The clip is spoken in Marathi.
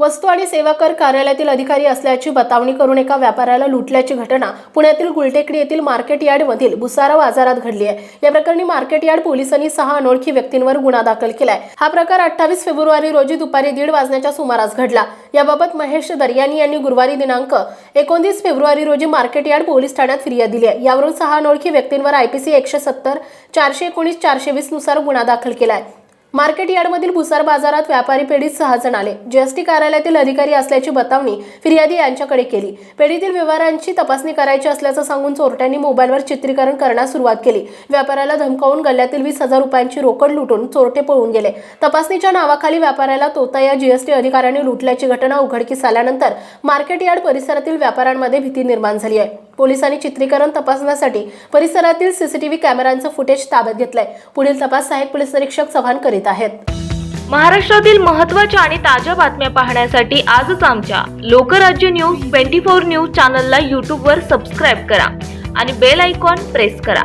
वस्तू आणि सेवा कर कार्यालयातील अधिकारी असल्याची बतावणी करून एका व्यापाऱ्याला लुटल्याची घटना पुण्यातील गुलटेकडी येथील मार्केट यार्डमधील भुसारा बाजारात घडली आहे. या प्रकरणी मार्केट यार्ड पोलिसांनी सहा अनोळखी व्यक्तींवर गुन्हा दाखल केलाय. हा प्रकार अठ्ठावीस फेब्रुवारी रोजी दुपारी दीड वाजण्याच्या सुमारास घडला. याबाबत महेश दर्यानी यांनी गुरुवारी दिनांक एकोणतीस फेब्रुवारी रोजी मार्केट यार्ड पोलीस ठाण्यात फिर्याद दिली आहे. यावरून सहा अनोळखी व्यक्तींवर आयपीसी एकशे सत्तर चारशे एकोणीस चारशे वीसनुसार गुन्हा दाखल केलाय. मार्केट यार्डमधील भुसार बाजारात व्यापारी पेढीत सहा जण आले. जीएसटी कार्यालयातील अधिकारी असल्याची बतावणी फिर्यादी यांच्याकडे केली. पेढीतील व्यवहारांची तपासणी करायची असल्याचं सांगून चोरट्यांनी मोबाईलवर चित्रीकरण करण्यास सुरुवात केली. व्यापाऱ्याला धमकावून गल्ल्यातील वीस हजार रुपयांची रोकड लुटून चोरटे पळून गेले. तपासणीच्या नावाखाली व्यापाऱ्याला तोता या जीएसटी अधिकाऱ्यांनी लुटल्याची घटना उघडकीस आल्यानंतर मार्केट यार्ड परिसरातील व्यापाऱ्यांमध्ये भीती निर्माण झाली आहे. पोलिसांनी चित्रीकरण तपासण्यासाठी परिसरातील सीसीटीव्ही कॅमेऱ्यांचं फुटेज ताब्यात घेतलंय. पुढील तपास सहाय्यक पोलीस निरीक्षक चव्हाण करीत आहेत. महाराष्ट्रातील महत्त्वाच्या आणि ताज्या बातम्या पाहण्यासाठी आजच आमच्या Lokrajya news twenty four news चॅनलला यूट्यूबवर सबस्क्राईब करा आणि बेल आयकॉन प्रेस करा.